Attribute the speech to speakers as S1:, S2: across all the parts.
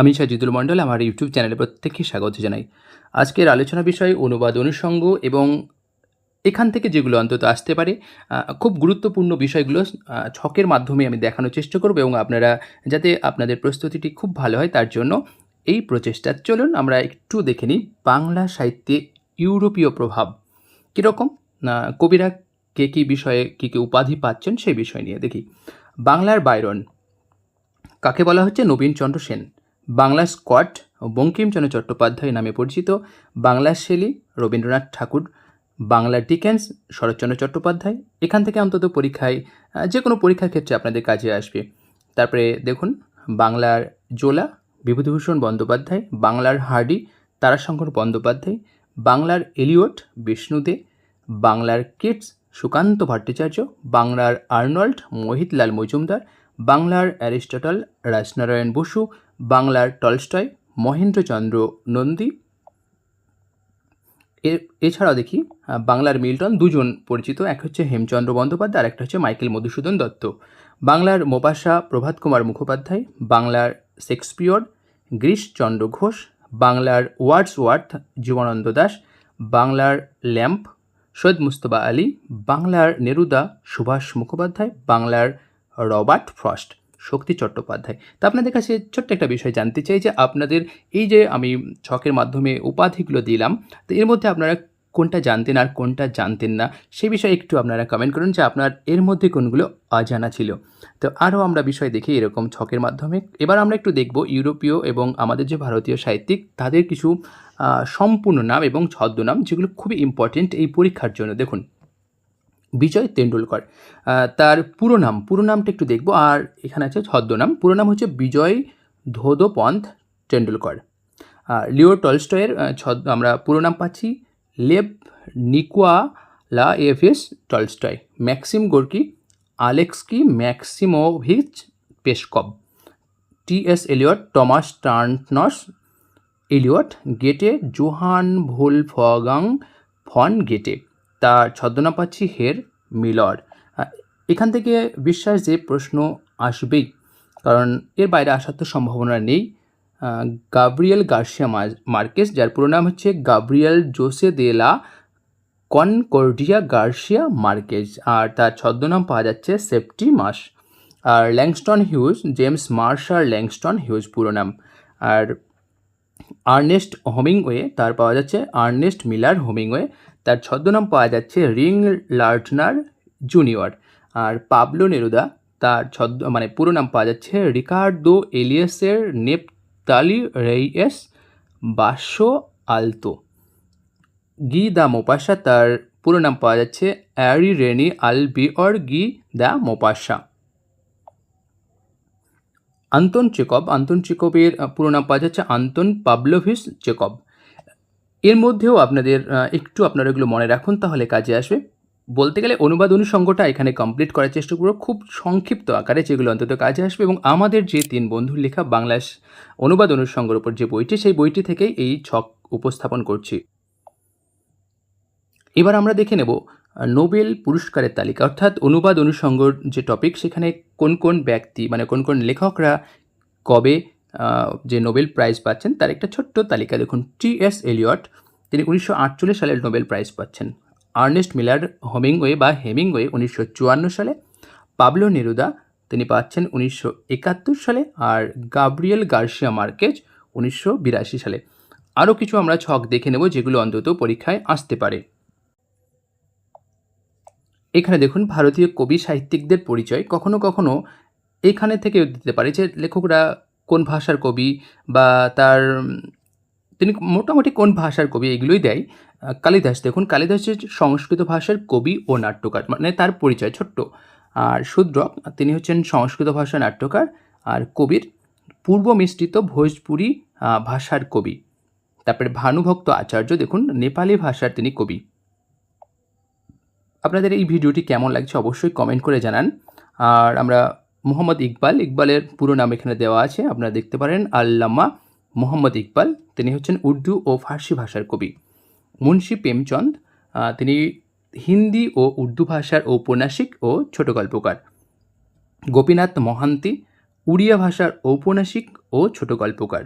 S1: আমি সাজিদুল মণ্ডল, আমার ইউটিউব চ্যানেলে প্রত্যেককে স্বাগত জানাই। আজকের আলোচনা বিষয় অনুবাদ অনুষঙ্গ এবং এখান থেকে যেগুলো অন্তত আসতে পারে খুব গুরুত্বপূর্ণ বিষয়গুলো ছকের মাধ্যমে আমি দেখানোর চেষ্টা করব এবং আপনারা যাতে আপনাদের প্রস্তুতিটি খুব ভালো হয় তার জন্য এই প্রচেষ্টা। চলুন আমরা একটু দেখে নিই বাংলা সাহিত্যে ইউরোপীয় প্রভাব কীরকম? কবিরা কে কী বিষয়ে কী কী উপাধি পাচ্ছেন সেই বিষয় নিয়ে দেখি। বাংলার বাইরন, কাকে বলা হচ্ছে? নবীনচন্দ্র সেন। বাংলার স্কট বঙ্কিমচন্দ্র চট্টোপাধ্যায় নামে পরিচিত বাংলার শেলি রবীন্দ্রনাথ ঠাকুর বাংলার ডিকেন্স শরৎচন্দ্র চট্টোপাধ্যায়। এখান থেকে অন্তত পরীক্ষায় যে কোনো পরীক্ষার ক্ষেত্রে আপনাদের কাজে আসবে। তারপরে দেখুন, বাংলার জোলা বিভূতিভূষণ বন্দ্যোপাধ্যায়, বাংলার হার্ডি তারাশঙ্কর বন্দ্যোপাধ্যায়, বাংলার এলিয়ট বিষ্ণুদে, বাংলার কিডস সুকান্ত ভট্টাচার্য, বাংলার আর্নল্ড মোহিতলাল মজুমদার, বাংলার অ্যারিস্টটল রাজনারায়ণ বসু বাংলার টলস্টয়, মহেন্দ্রচন্দ্র নন্দী। এছাড়াও দেখি বাংলার মিল্টন দুজন পরিচিত, এক হচ্ছে হেমচন্দ্র বন্দ্যোপাধ্যায় আর একটা হচ্ছে মাইকেল মধুসূদন দত্ত। বাংলার মোপাসা প্রভাত কুমার মুখোপাধ্যায়, বাংলার শেক্সপিয়র গিরিশচন্দ্র ঘোষ, বাংলার ওয়ার্ডস ওয়ার্থ জীবনানন্দ দাস, বাংলার ল্যাম্প সৈয়দ মুস্তফা আলী, বাংলার নেরুদা সুভাষ মুখোপাধ্যায়, বাংলার রবার্ট ফ্রস্ট। শক্তি চট্টোপাধ্যায়। তা আপনাদের কাছে ছোট্ট একটা বিষয় জানতে চাই যে আপনাদের এই যে আমি ছকের মাধ্যমে উপাধিগুলো দিলাম, তো এর মধ্যে আপনারা কোনটা জানতেন আর কোনটা জানতেন না সেই বিষয়ে একটু আপনারা কমেন্ট করুন যে আপনার এর মধ্যে কোনগুলো অজানা ছিল। তো আরও আমরা বিষয় দেখি এরকম ছকের মাধ্যমে। এবার আমরা একটু দেখব ইউরোপীয় এবং আমাদের যে ভারতীয় সাহিত্যিক, তাদের কিছু সম্পূর্ণ নাম এবং ছদ্মনাম যেগুলো খুবই ইম্পর্টেন্ট এই পরীক্ষার জন্য। দেখুন বিজয় তেন্ডুলকর। তার পুরো নাম, পুরো নামটা একটু দেখব। আর এখানে আছে ছদ্মনাম। পুরো নাম হচ্ছে বিজয় ধোদপন্থ টেন্ডুলকর আর লিও টলস্টয়ের ছদ আমরা পুরো নাম পাচ্ছি Lev Nikolayevich Tolstoy, Maxim Gorky, Alexei Maximovich Peshkov T S Eliot, Thomas Stearns Eliot Goethe, Johann Wolfgang von Goethe. তার ছদ্মনাম পাচ্ছি হের মিলর। এখান থেকে বিশ্বাস যে প্রশ্ন আসবেই, কারণ এর বাইরে আসার তো সম্ভাবনা নেই। গাব্রিয়েল গার্সিয়া মার্কেস, যার পুরো নাম হচ্ছে গাব্রিয়েল জোসে দে লা কনকর্ডিয়া গার্সিয়া মার্কেজ আর তার ছদ্মনাম পাওয়া যাচ্ছে সেপ্টি মাস। আর Langston Hughes, James Marshall Langston Hughes পুরো নাম। আর আর্নেস্ট হোমিংওয়ে, তার পাওয়া যাচ্ছে আর্নেস্ট মিলার হোমিংওয়ে। তার ছদ্মনাম পাওয়া যাচ্ছে রিং লার্টনার জুনিয়র। আর পাবলো নেরুদা, তার ছদ্ম মানে পুরো নাম পাওয়া যাচ্ছে রিকার্ডো এলিয়াসের নেপতালি রেইয়েস বাসো আলতো। গি দা মোপাসা, তার পুরো নাম পাওয়া যাচ্ছে Henri René Albert Guy de Maupassant. Anton Chekhov, Anton চেকবের পুরো নাম পাওয়া যাচ্ছে আন্তন পাবলোভিস চেকব। এর মধ্যেও আপনাদের একটু আপনারা এগুলো মনে রাখুন, তাহলে কাজে আসবে। বলতে গেলে অনুবাদ অনুষঙ্গটা এখানে কমপ্লিট করার চেষ্টা করব, খুব সংক্ষিপ্ত আকারে, যেগুলো অন্তত কাজে আসবে। এবং আমাদের যে তিন বন্ধুর লেখা বাংলা অনুবাদ অনুষঙ্গের উপর যে বইটি, সেই বইটি থেকেই এই ছক উপস্থাপন করছি। এবার আমরা দেখে নেব নোবেল পুরস্কারের তালিকা, অর্থাৎ অনুবাদ অনুষঙ্গর যে টপিক সেখানে কোন কোন ব্যক্তি মানে কোন কোন লেখকরা কবে যে নোবেল প্রাইজ পাচ্ছেন, তার একটা ছোট্ট তালিকা দেখুন। টি এস এলিয়ট তিনি উনিশশো সালের নোবেল প্রাইজ পাচ্ছেন। আর্নেস্ট মিলার হোমিংওয়ে বা হেমিংওয়ে উনিশশো চুয়ান্ন সালে। পাবলো নেরুদা তিনি পাচ্ছেন উনিশশো একাত্তর সালে। আর গাব্রিয়েল গার্সিয়া মার্কেজ উনিশশো বিরাশি সালে। আরও কিছু আমরা ছক দেখে নেব, যেগুলো অন্তত পরীক্ষায় আসতে পারে। এখানে দেখুন, ভারতীয় কবি সাহিত্যিকদের পরিচয় কখনো কখনো এখানে থেকে দিতে পারে যে লেখকরা কোন ভাষার কবি বা তার, তিনি মোটামুটি কোন ভাষার কবি এগুলোই দেয়। কালিদাস, দেখুন কালিদাস হচ্ছে সংস্কৃত ভাষার কবি ও নাট্যকার মানে তার পরিচয় ছোট্ট। আর শূদ্রক তিনি হচ্ছেন সংস্কৃত ভাষার নাট্যকার আর কবির পূর্ব মিশ্রিত ভোজপুরি ভাষার কবি। তারপরে ভানুভক্ত আচার্য, দেখুন, নেপালি ভাষার তিনি কবি। আপনাদের এই ভিডিওটি কেমন লাগছে অবশ্যই কমেন্ট করে জানান। আর আমরা মোহাম্মদ ইকবাল, ইকবালের পুরো নাম এখানে দেওয়া আছে, আপনারা দেখতে পারেন। আল্লামা মোহাম্মদ ইকবাল, তিনি হচ্ছেন উর্দু ও ফার্সি ভাষার কবি। মুন্সি প্রেমচন্দ তিনি হিন্দি ও উর্দু ভাষার ঔপন্যাসিক ও ছোট গল্পকার। গোপীনাথ মহান্তি, উড়িয়া ভাষার ঔপন্যাসিক ও ছোট গল্পকার।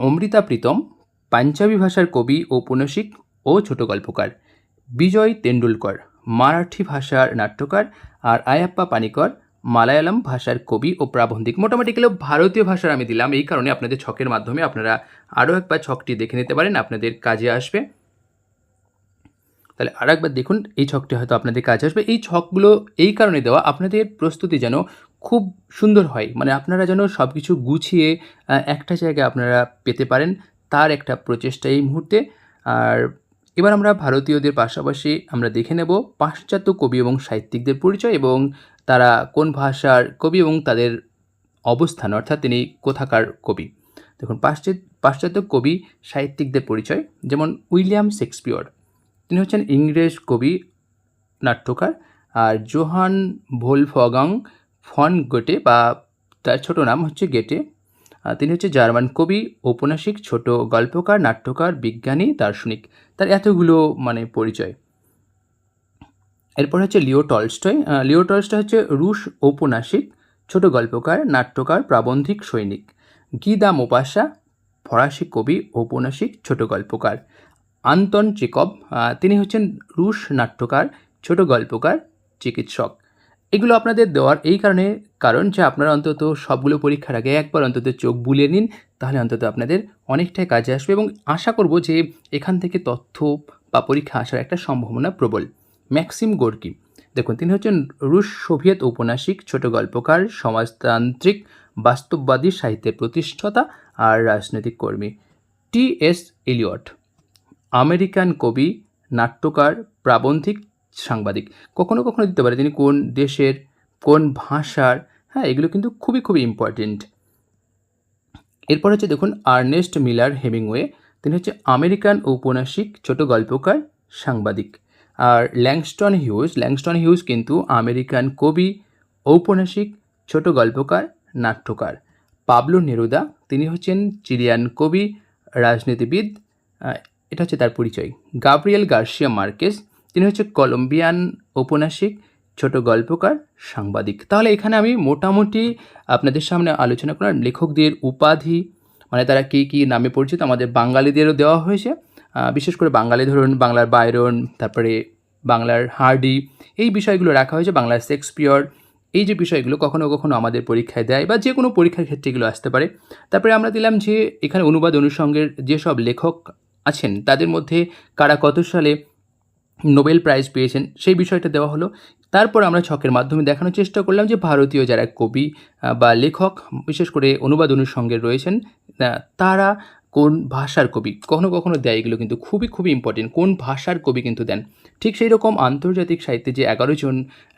S1: অমৃতা প্রীতম, পাঞ্জাবি ভাষার কবি, ঔপন্যাসিক ও ছোট গল্পকার। বিজয় তেন্ডুলকর, মারাঠি ভাষার নাট্যকার আর আয়াপ্পা পানিকর, মালায়ালাম ভাষার কবি ও প্রাবন্ধিক। মোটামুটি গেলেও ভারতীয় ভাষার আমি দিলাম, এই কারণে আপনাদের ছকের মাধ্যমে আপনারা আরও একবার ছকটি দেখে নিতে পারেন, আপনাদের কাজে আসবে। তাহলে আর একবার দেখুন, এই ছকটি হয়তো আপনাদের কাজে আসবে। এই ছকগুলো এই কারণে দেওয়া, আপনাদের প্রস্তুতি যেন খুব সুন্দর হয়। মানে আপনারা যেন সব কিছু গুছিয়ে একটা জায়গায় আপনারা পেতে পারেন, তার একটা প্রচেষ্টা এই মুহূর্তে। আর এবার আমরা ভারতীয়দের পাশাপাশি আমরা দেখে নেব পাশ্চাত্য কবি এবং সাহিত্যিকদের পরিচয় এবং তারা কোন ভাষার কবি এবং তাদের অবস্থান, অর্থাৎ তিনি কোথাকার কবি। দেখুন পাশ্চাত্য পাশ্চাত্য কবি সাহিত্যিকদের পরিচয়, যেমন উইলিয়াম শেক্সপিয়র। তিনি হচ্ছেন ইংরেজ কবি, নাট্যকার, আর জোহান ভোলফগাং ফন গোটে বা তার ছোট নাম হচ্ছে গেটে। তিনি হচ্ছে জার্মান কবি, ঔপন্যাসিক, ছোট গল্পকার, নাট্যকার, বিজ্ঞানী, দার্শনিক। তার এতগুলো মানে পরিচয়। এরপর হচ্ছে লিও টলস্টয়। লিও টলস্টয় হচ্ছে রুশ ঔপন্যাসিক, ছোট গল্পকার, নাট্যকার, প্রাবন্ধিক, সৈনিক। গিদা মোপাসা, ফরাসি কবি, ঔপন্যাসিক, ছোট গল্পকার। আন্তন চেকব তিনি হচ্ছেন রুশ নাট্যকার, ছোট গল্পকার, চিকিৎসক। এগুলো আপনাদের দেওয়ার এই কারণে কারণ যে আপনারা অন্তত সবগুলো পরীক্ষার আগে একবার অন্তত চোখ বুলিয়ে নিন, তাহলে অন্তত আপনাদের অনেকটাই কাজে আসবে এবং আশা করব যে এখান থেকে তথ্য বা পরীক্ষা আসার একটা সম্ভাবনা প্রবল। Maxim Gorky. দেখুন, তিনি হচ্ছেন রুশ সোভিয়েত ঔপন্যাসিক, ছোট গল্পকার, সমাজতান্ত্রিক, বাস্তববাদী সাহিত্যের প্রতিষ্ঠাতা আর রাজনৈতিক কর্মী। টি এস এলিয়ট। আমেরিকান কবি, নাট্যকার, প্রাবন্ধিক সাংবাদিক। কখনো কখনো দিতে পারে তিনি কোন দেশের, কোন ভাষার হ্যাঁ এগুলো কিন্তু খুবই খুবই ইম্পর্টেন্ট এরপর হচ্ছে দেখুন, আর্নেস্ট মিলার হেমিংওয়ে, তিনি হচ্ছে আমেরিকান ঔপন্যাসিক, ছোট গল্পকার, সাংবাদিক। আর ল্যাংস্টন হিউজ ল্যাংস্টন হিউজ কিন্তু আমেরিকান কবি, ঔপন্যাসিক, ছোট গল্পকার, নাট্যকার। পাবলো নেরুদা, তিনি হচ্ছেন চিলিয়ান কবি, রাজনীতিবিদ এটা হচ্ছে তার পরিচয়। গাব্রিয়েল গার্সিয়া মার্কেস তিনি হচ্ছে কলম্বিয়ান ঔপন্যাসিক, ছোট গল্পকার, সাংবাদিক। তাহলে এখানে আমি মোটামুটি আপনাদের সামনে আলোচনা করার লেখকদের উপাধি মানে তারা কী কী নামে পরিচিত, আমাদের বাঙালিদেরও দেওয়া হয়েছে। বিশেষ করে বাঙালি ধরুন, বাংলার বায়রন তারপরে বাংলার হার্ডি, এই বিষয়গুলো রাখা হয়েছে, বাংলার শেক্সপিয়র। এই যে বিষয়গুলো কখনো কখনো আমাদের পরীক্ষায় দেয় বা যে কোনো পরীক্ষার ক্ষেত্রে এগুলো আসতে পারে। তারপরে আমরা দিলাম যে, এখানে অনুবাদ অনুষঙ্গের যেসব লেখক আছেন, তাদের মধ্যে কারা কত সালে নোবেল প্রাইজ পেয়েছেন, সেই বিষয়টা দেওয়া হলো। তারপর আমরা ছকের মাধ্যমে দেখানোর চেষ্টা করলাম যে ভারতীয় যারা কবি বা লেখক, বিশেষ করে অনুবাদ অনুষঙ্গে রয়েছেন তারা কোন ভাষার কবি? কখনো কখনো দেয়, এগুলো কিন্তু খুবই খুবই ইম্পর্টেন্ট কোন ভাষার কবি কিন্তু দেন? ঠিক সেই রকম আন্তর্জাতিক সাহিত্যে যে এগারো জন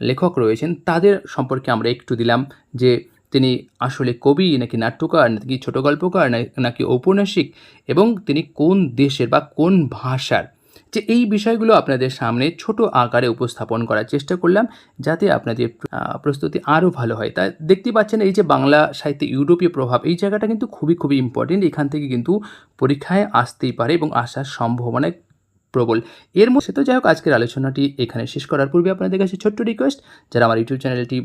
S1: লেখক রয়েছেন, তাদের সম্পর্কে আমরা একটু দিলাম যে তিনি আসলে কবি, নাকি নাট্যকার, নাকি ছোট গল্পকার নাকি ঔপন্যাসিক, এবং তিনি কোন দেশের বা কোন ভাষার? যে এই বিষয়গুলো আপনাদের সামনে ছোট আকারে উপস্থাপন করার চেষ্টা করলাম যাতে আপনাদের প্রস্তুতি আরও ভালো হয়। তা দেখতে পাচ্ছেন এই যে বাংলা সাহিত্যে ইউরোপীয় প্রভাব, এই জায়গাটা কিন্তু খুবই খুবই ইম্পর্টেন্ট এখান থেকে কিন্তু পরীক্ষায় আসতেই পারে এবং আসার সম্ভাবনা প্রবল। এর মধ্যে তো যাই হোক, আজকের আলোচনাটি এখানে শেষ করার পূর্বে আপনাদের কাছে ছোট্ট রিকোয়েস্ট যারা আমার ইউটিউব চ্যানেলটি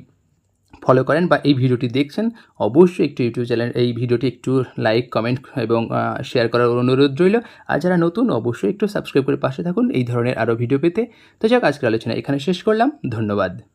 S1: ফলো করেন বা এই ভিডিওটি দেখছেন, অবশ্যই একটু ইউটিউব চ্যানেল, এই ভিডিওটি একটু লাইক কমেন্ট এবং শেয়ার করার অনুরোধ রইল। আর যারা নতুন, অবশ্যই একটু সাবস্ক্রাইব করে পাশে থাকুন। এই ধরনের আরও ভিডিও পেতে। তো যাক, আজকের আলোচনা এখানে শেষ করলাম। ধন্যবাদ।